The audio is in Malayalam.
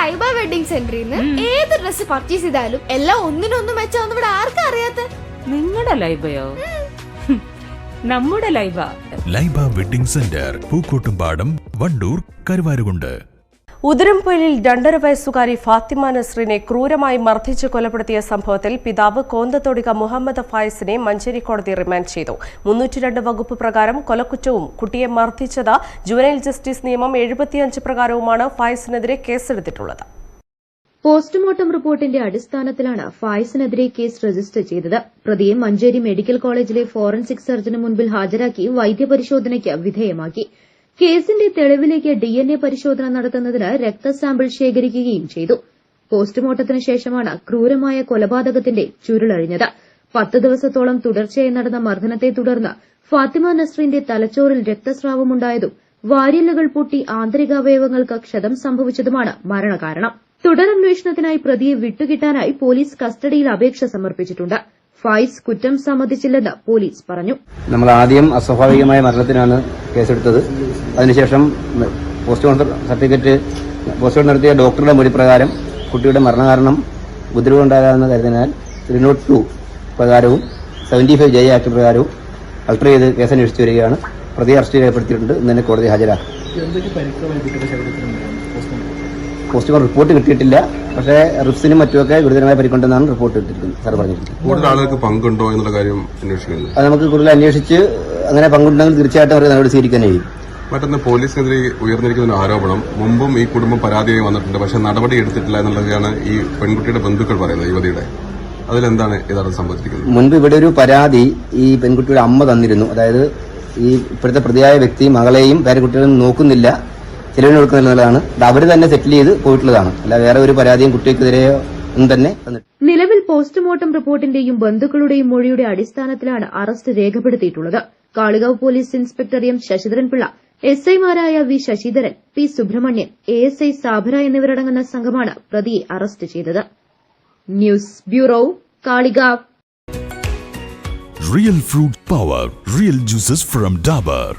ലൈബ വെഡിങ് സെന്ററിൽ നിന്ന് ഏത് ഡ്രസ് പർച്ചേസ് ചെയ്താലും എല്ലാം ഒന്നിനൊന്നും മെച്ചാന്ന് ഇവിടെ ആർക്കും അറിയാത്ത? നിങ്ങളുടെ ലൈബയോ? നമ്മുടെ Laiba. Laiba wedding centre Pookkottumpadam Wandoor Karuvarakundu. ഉതിരംപൊയിലിൽ രണ്ടര വയസ്സുകാരി ഫാത്തിമ നസ്രിനെ ക്രൂരമായി മർദ്ദിച്ച് കൊലപ്പെടുത്തിയ സംഭവത്തിൽ പിതാവ് കോന്തത്തൊടിക മുഹമ്മദ് ഫായിസിനെ മഞ്ചേരി കോടതി റിമാൻഡ് ചെയ്തു. മുന്നൂറ്റിരണ്ട് വകുപ്പ് പ്രകാരം കൊലക്കുറ്റവും കുട്ടിയെ മർദ്ദിച്ചത് ജുവനൈൽ ജസ്റ്റിസ് നിയമം എഴുപത്തിയഞ്ച് പ്രകാരവുമാണ് ഫായിസിനെതിരെ കേസെടുത്തിട്ടുള്ളത്. പോസ്റ്റ്മോർട്ടം റിപ്പോർട്ടിന്റെ അടിസ്ഥാനത്തിലാണ് ഫായിസിനെതിരെ കേസ് രജിസ്റ്റർ ചെയ്തത്. പ്രതിയെ മഞ്ചേരി മെഡിക്കൽ കോളേജിലെ ഫോറൻസിക് സർജന് മുൻപിൽ ഹാജരാക്കി വൈദ്യപരിശോധനയ്ക്ക് വിധേയമാക്കി. കേസിന്റെ തെളിവിലേക്ക് ഡിഎൻഎ പരിശോധന നടത്തുന്നതിന് രക്തസാമ്പിൾ ശേഖരിക്കുകയും ചെയ്തു. പോസ്റ്റ്മോർട്ടത്തിന് ശേഷമാണ് ക്രൂരമായ കൊലപാതകത്തിന്റെ ചുരുളഴിഞ്ഞത്. പത്ത് ദിവസത്തോളം തുടർച്ചയായി നടന്ന മർദ്ദനത്തെ തുടർന്ന് ഫാത്തിമ നസ്രീന്റെ തലച്ചോറിൽ രക്തസ്രാവമുണ്ടായതും വാരിയലുകൾ പൊട്ടി ആന്തരികാവയവങ്ങൾക്ക് ക്ഷതം സംഭവിച്ചതുമാണ് മരണകാരണം. തുടരന്വേഷണത്തിനായി പ്രതിയെ വിട്ടുകിട്ടാനായി പോലീസ് കസ്റ്റഡിയിൽ അപേക്ഷ സമർപ്പിച്ചിട്ടുണ്ട്. ഫായിസ് കുറ്റം സമ്മതിച്ചില്ലെന്ന് പോലീസ് പറഞ്ഞു. നമ്മൾ ആദ്യം അസ്വാഭാവികമായ മരണത്തിനാണ് കേസെടുത്തത്. അതിനുശേഷം പോസ്റ്റ്മോർട്ടം സർട്ടിഫിക്കറ്റ് പോസ്റ്റ്മോർട്ടം നടത്തിയ ഡോക്ടറുടെ മൊഴി പ്രകാരം കുട്ടിയുടെ മരണകാരണം ഉപദ്രവമുണ്ടാകാമെന്ന് കരുതിനാൽ ത്രീ നോട്ട് ടു പ്രകാരവും സെവന്റി ഫൈവ് ജെ ആക്ട് പ്രകാരവും അൾട്ടർ ചെയ്ത് കേസ് അന്വേഷിച്ചു വരികയാണ്. പ്രതി അറസ്റ്റ് രേഖപ്പെടുത്തിയിട്ടുണ്ട് ഇന്ന് തന്നെ കോടതി ഹാജരാക്കും. പോസ്റ്റ്മോർട്ടം റിപ്പോർട്ട് കിട്ടിയിട്ടില്ല. പക്ഷേ റിപ്സിനും മറ്റുമൊക്കെ ഗുരുതരമായ പരിക്കുണ്ടെന്നാണ് റിപ്പോർട്ട് കിട്ടിയിരിക്കുന്നത്. സാർ പറഞ്ഞിരിക്കുന്നത്. കൂടുതൽ ആളുകൾക്ക് പങ്കുണ്ടോ എന്നുള്ള കാര്യം അന്വേഷിക്കുന്നു അത് നമുക്ക് കൂടുതൽ അന്വേഷിച്ച് അങ്ങനെ പങ്കുണ്ടെങ്കിൽ തീർച്ചയായിട്ടും അവർ നടപടി സ്വീകരിക്കാൻ കഴിയും. മറ്റൊന്ന് പോലീസിനെതിരെ ഉയർന്നിരിക്കുന്ന ആരോപണം. മുമ്പും ഈ കുടുംബം പരാതിയായി വന്നിട്ടുണ്ട്. പക്ഷെ നടപടി എടുത്തിട്ടില്ല എന്നുള്ളതാണ് ഈ പെൺകുട്ടിയുടെ ബന്ധുക്കൾ പറയുന്നത് യുവതിയുടെ. അതിലെന്താണ് യഥാർത്ഥം സംഭവിച്ചിരിക്കുന്നത്? മുൻപ് ഇവിടെ ഒരു പരാതി ഈ പെൺകുട്ടിയുടെ അമ്മ തന്നിരുന്നു. അതായത് ഈ ഇപ്പോഴത്തെ പ്രതിയായ വ്യക്തി മകളെയും പേരക്കുട്ടികളെയും നോക്കുന്നില്ല. ചെലവിന് കൊടുക്കുന്നതാണ് അവർ തന്നെ സെറ്റിൽ ചെയ്ത് പോയിട്ടുള്ളതാണ്. അല്ല വേറെ ഒരു പരാതിയും കുട്ടികൾക്കെതിരെയോ തന്നെ നിലവിൽ പോസ്റ്റ്മോർട്ടം റിപ്പോർട്ടിന്റെയും ബന്ധുക്കളുടെയും മൊഴിയുടെ അടിസ്ഥാനത്തിലാണ് arrest രേഖപ്പെടുത്തിയിട്ടുള്ളത്. Kalikavu police inspector M Sasidharan Pillai S ഐമാരായ V Sasidharan P Subrahmanyan A S I Sabara എന്നിവരടങ്ങുന്ന സംഘമാണ് പ്രതിയെ അറസ്റ്റ് ചെയ്തത്. News bureau Kalikavu. Real fruit power Real juices from Dabur